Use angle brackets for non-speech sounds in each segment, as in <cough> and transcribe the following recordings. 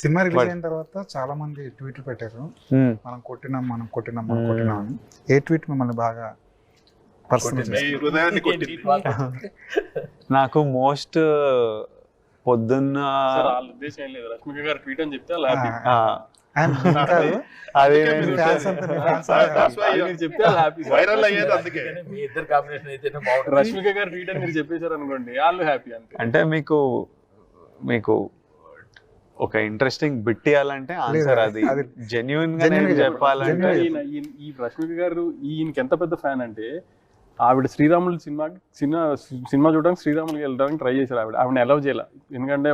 Cinema release అయిన తర్వాత చాలా మంది ట్వీట్లు పెట్టారు. మనం కొట్టినాం మనం కొట్టినాం మనం. కొట్టినాం అని. ఏ ట్వీట్ మిమ్మల్ని బాగా పర్సనల్ మీ హృదయాన్ని కొట్టింది. నాకు మోస్ట్ పొద్దున్న సార్ వాళ్ళ ఉద్దేశం ఏం లేదు. రష్మిక గారు ట్వీట్ అని చెప్తే మీరు చెప్తే అలా హ్యాపీ. వైరల్ అయ్యేది అందుకే. మీ ఇద్దరు కాంబినేషన్ అయితేనే బాగుంటుంది. రష్మిక గారు ట్వీట్ అని మీరు చెప్పేశారు అనుకోండి వాళ్ళు హ్యాపీ అంటే మీకు మీకు ఒక ఇంట్రెస్టింగ్ బిట్ ఇవ్వాలంటే ఆన్సర్ అది జెన్యున్గా నేను చెప్పాలంటే ఈ రష్మిక గారు ఈయనకి ఎంత పెద్ద ఫ్యాన్ అంటే ఆవిడ శ్రీరాములు సినిమా సినిమా సినిమా చూడడానికి శ్రీరాములకి వెళ్ళడానికి ట్రై చేశారు ఆవిడ. ఆవిడ అలౌ చేయాల. ఎందుకంటే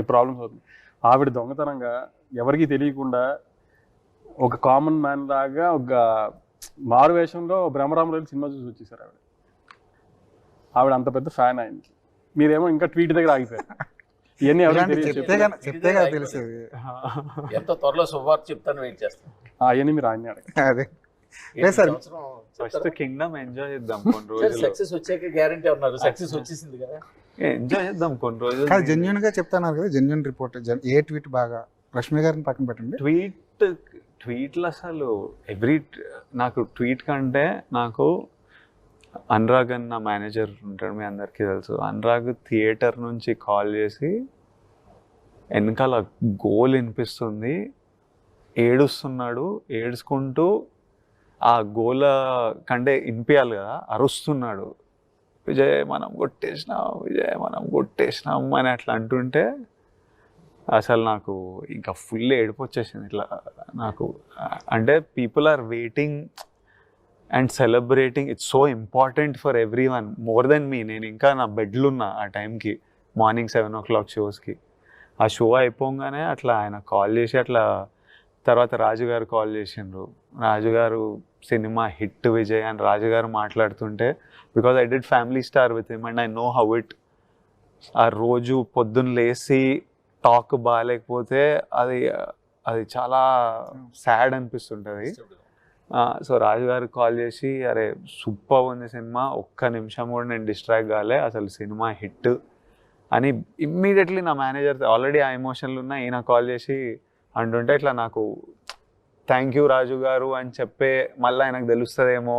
ప్రాబ్లమ్స్ అవుతుంది. ఆవిడ దొంగతనంగా ఎవరికి తెలియకుండా ఒక కామన్ మ్యాన్ లాగా ఒక మారు వేషంలో బ్రహ్మరాములు సినిమా చూసి వచ్చేసారు ఆవిడ. ఆవిడ అంత పెద్ద ఫ్యాన్ ఆయనకి మీరేమో ఇంకా ట్వీట్ దగ్గర ఆగిపోయారు. <laughs> ఇవన్నీ చెప్తే కదా చెప్తే కదా తెలిసేది. ఎంతో త్వరలో శుభవార్త చెప్తాను వెయిట్ చేస్తాను. అవన్నీ మీరు ఆయన అదే. సార్. ఫస్ట్ కింగ్డమ్ ఎంజాయ్ చేద్దాం <laughs> కొన్ని రోజులు. సక్సెస్ వచ్చాక గ్యారంటీ ఉన్నారు. సక్సెస్ వచ్చేసింది కదా. ఎంజాయ్ చేద్దాం కొన్ని రోజులు. జెన్యున్గా చెప్తున్నారు కదా జెన్యున్ రిపోర్ట్ ఏ ట్వీట్ బాగా? రష్మి గారిని పక్కన పెట్టండి. ట్వీట్ ట్వీట్లు అసలు ఎవ్రీ నాకు ట్వీట్ కంటే నాకు అనురాగ్ అన్న మేనేజర్ ఉంటాడు మీ అందరికీ తెలుసు. అనురాగ్ థియేటర్ నుంచి కాల్ చేసి వెనకాల గోల్ వినిపిస్తుంది. ఏడుస్తున్నాడు. ఏడుచుకుంటూ ఆ గోల కంటే వినిపించాలి కదా. అరుస్తున్నాడు. విజయ్ మనం కొట్టేసినాం విజయ్ మనం కొట్టేసినాం అని అట్లా అంటుంటే అసలు నాకు ఇంకా ఫుల్ ఏడుపు వచ్చేసింది ఇట్లా. నాకు అంటే people are waiting and celebrating it's so important for everyone more than me నేను ఇంకా నా బెడ్లు ఉన్నా ఆ టైంకి మార్నింగ్ సెవెన్ ఓ క్లాక్ షోస్కి ఆ షో అయిపోగానే అట్లా ఆయన కాల్ చేసి అట్లా తర్వాత రాజుగారు కాల్ చేసిండ్రు. రాజుగారు సినిమా హిట్ విజయ్ అని రాజుగారు మాట్లాడుతుంటే because I did Family Star with him and I know how it ఆ రోజు పొద్దున్న లేచి టాక్ బాగాలేకపోతే అది అది చాలా సాడ్ అనిపిస్తుంటుంది. సో రాజుగారు కాల్ చేసి అరే సూపర్ ఉంది సినిమా ఒక్క నిమిషం కూడా నేను డిస్ట్రాక్ట్ కాలే అసలు సినిమా హిట్ అని ఇమ్మీడియట్లీ నా మేనేజర్ ఆల్రెడీ ఆ ఎమోషన్లు ఉన్నా ఈయన కాల్ చేసి అంటుంటే ఇట్లా నాకు థ్యాంక్ యూ రాజు గారు అని చెప్పే మళ్ళీ ఆయనకు తెలుస్తుందేమో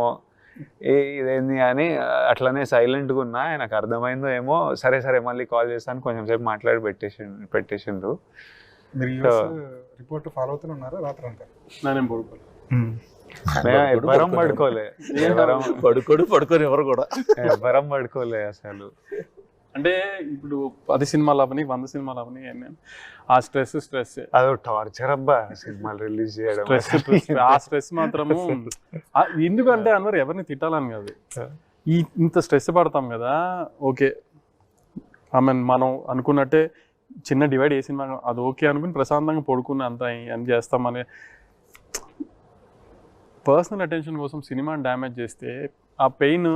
ఏ ఇదేంది అని అట్లనే సైలెంట్గా ఉన్నా. ఆయనకు అర్థమైందో ఏమో సరే సరే మళ్ళీ కాల్ చేస్తాను కొంచెం సేపు మాట్లాడి పెట్టేసి పెట్టేసిండ్రు రిపోర్ట్ ఫాలో అవుతూనే ఉన్నారా? రాత్రి ఎవ్వరం పడుకోలే. పడుకోడు పడుకోని ఎవరు కూడా. ఎవ్వరం పడుకోలే అసలు. అంటే ఇప్పుడు పది సినిమాలు అవని వంద సినిమాలు అవని ఆ స్ట్రెస్ స్ట్రెస్. అదో టార్చర్ అబ్బా సినిమాలు రిలీజ్ చేయడం ఆ స్ట్రెస్ మాత్రము ఎందుకంటే అన్నారు ఎవరిని తిట్టాలని కాదు. ఈ ఇంత స్ట్రెస్ పడతాం కదా ఓకే. ఐ మీన్ మనం అనుకున్నట్టే చిన్న డివైడ్ ఏ సినిమా అది ఓకే అనుకుని ప్రశాంతంగా పడుకుని అంత అని చేస్తామని పర్సనల్ అటెన్షన్ కోసం సినిమాని డ్యామేజ్ చేస్తే ఆ పెయిన్